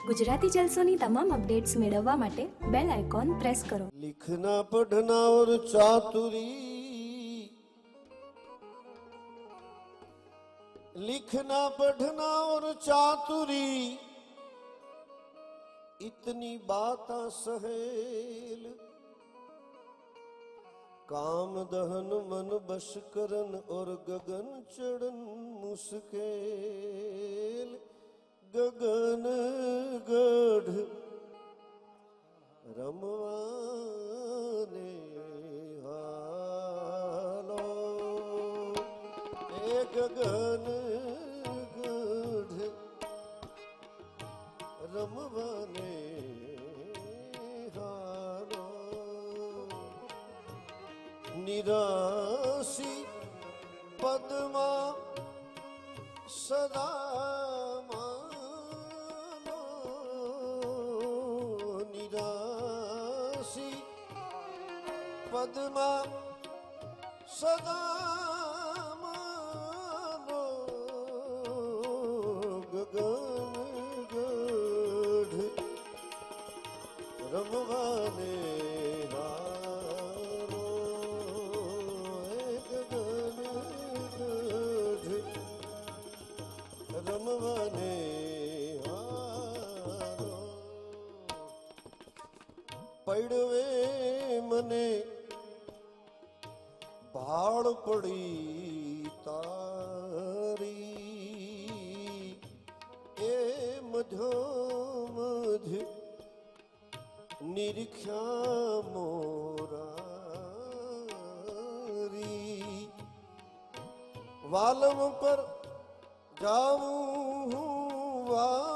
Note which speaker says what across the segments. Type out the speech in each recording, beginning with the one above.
Speaker 1: ગુજરાતી જલસોની તમામ અપડેટ્સ મેળવવા માટે બેલ આઇકોન પ્રેસ કરો
Speaker 2: लिखना पढ़ना और चातुरी लिखना पढ़ना और चातुरी इतनी बात सहेल काम दहन मन बश करन और गगन चढ़न मुस्केल ગગન ગઢ રમવાને હાલો. એ ગગન ગઢ રમવાને હાલો. નિરાશી પદમાં સદા પદમાં સદા માનો ગગન રમવાને રમવાને પડવે મને પડી તારી એ મધ્યોમધ નિરીક્ષા મોરારી વાલમ પર જાઉં હું વારી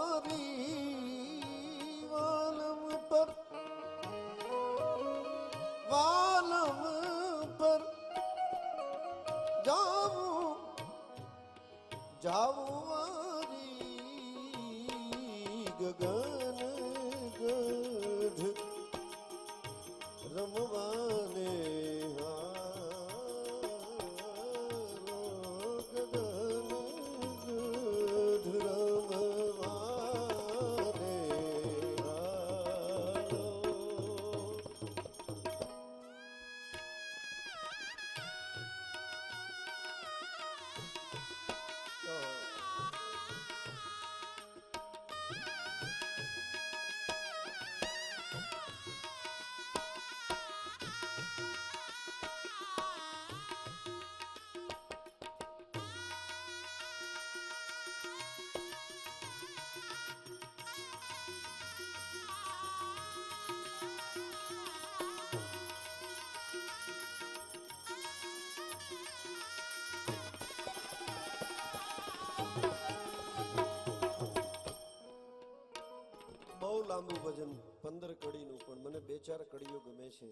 Speaker 2: લાંબુ ભજન પંદર કડીનું, પણ મને બે ચાર કડીઓ ગમે છે.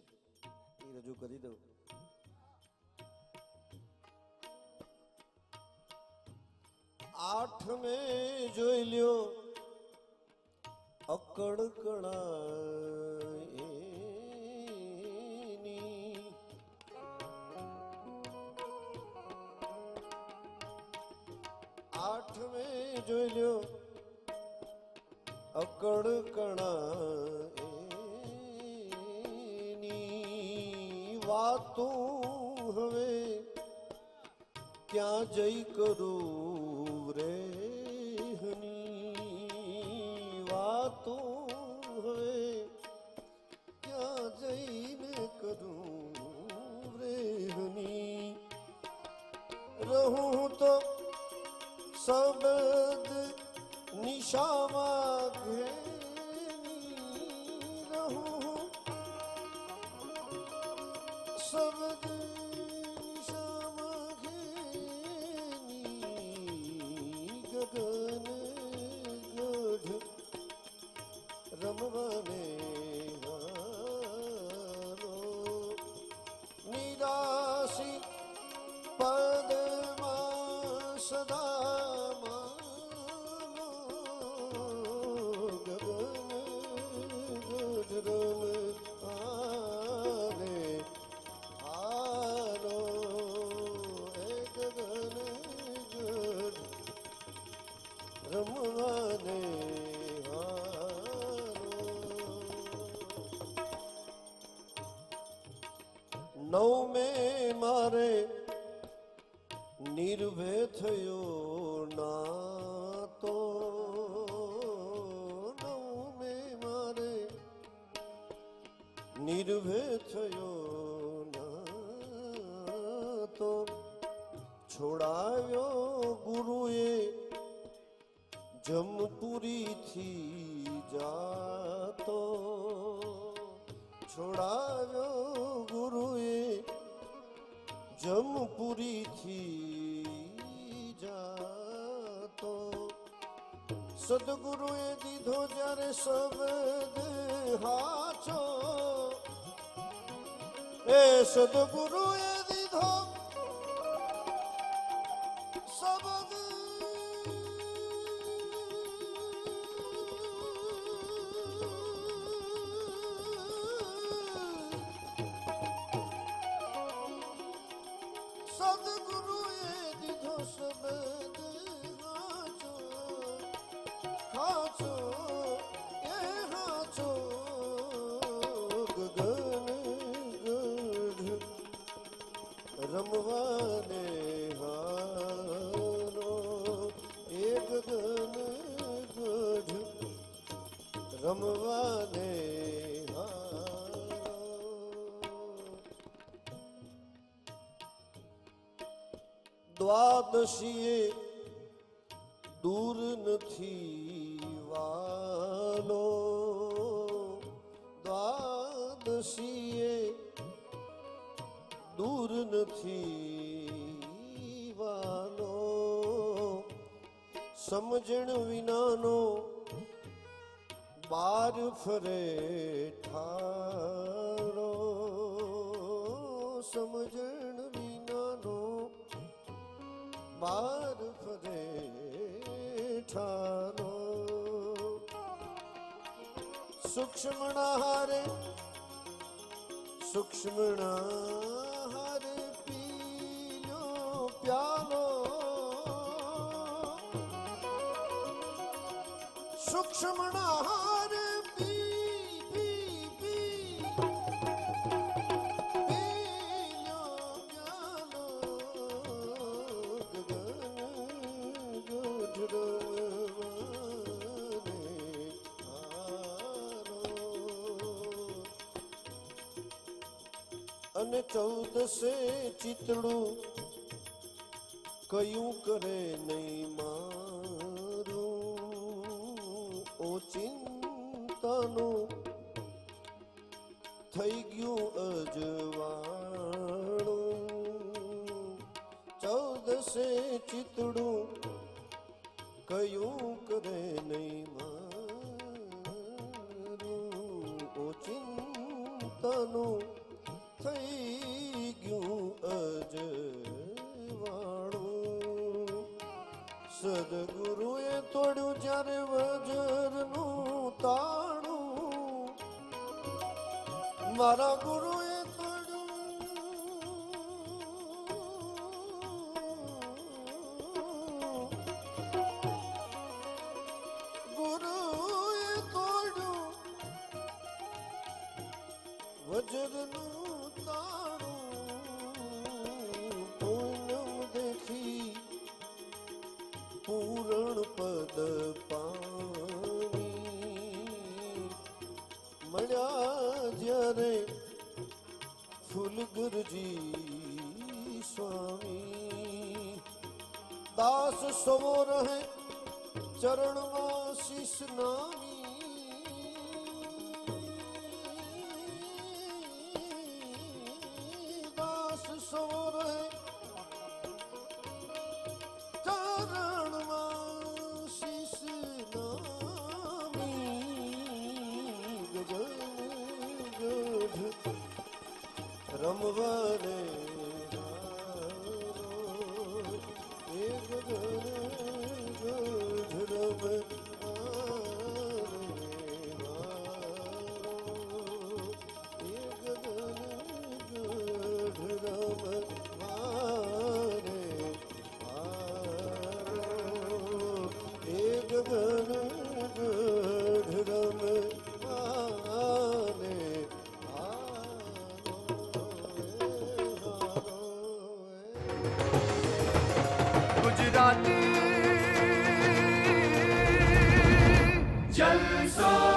Speaker 2: એ રજૂ કરી દઉં. આઠ મે જોઈ લ્યો અકડ કણાની આઠ મે જોઈ લ્યો અકડ કણાની વાતો હવે ક્યાં જઈ કરું રે વાતો હવે ક્યાં જઈને કરું રે રહું તો શબ્દ सब નવ મે મારે નિર્ભય થયો ના તો નવ મે મારે નિર્ભય થયો ના તો છોડાયો ગુરુએ જમપુરીથી જાતો. છોડાવ્યો જમપુરીથી જાતો સદગુરુએ દીધો જ્યારે શબ્દ હાચો એ સદગુરુએ દીધો શબ્દ સદગુરુએ દ્વાદશીએ દૂર નથી વાલો. દ્વાદશીએ દૂર નથી વાલો. સમજણ વિનાનો બાર ફરે ઠારો સમજણ બાર ફરે ઠાનો સૂક્ષ્મણા હારે સૂક્ષ્મણા હારે પીનો પ્યાલો. સૂક્ષ્મણા અને ચૌદસે ચિતડું કયું કરે નહીં મારું? ઓ ચિંતાનું થઈ ગયું અજવાણું ચૌદસે ચિતડું કયું કરે નહીં મારું? ઓ ચિંતાનું થઈ ગયું અજવાણું સદગુરુએ તોડ્યું જ્યારે વજરનું તાણું. મારા ગુરુએ મળ્યા જ્યારે ફૂલગુરજી સ્વામી દાસ સવો રહે ચરણમાં શીશ નામી. દાસ સવો રહે ચરણમાં શીશ નામી. ગગન રમવાને ગુજરાતી જલસો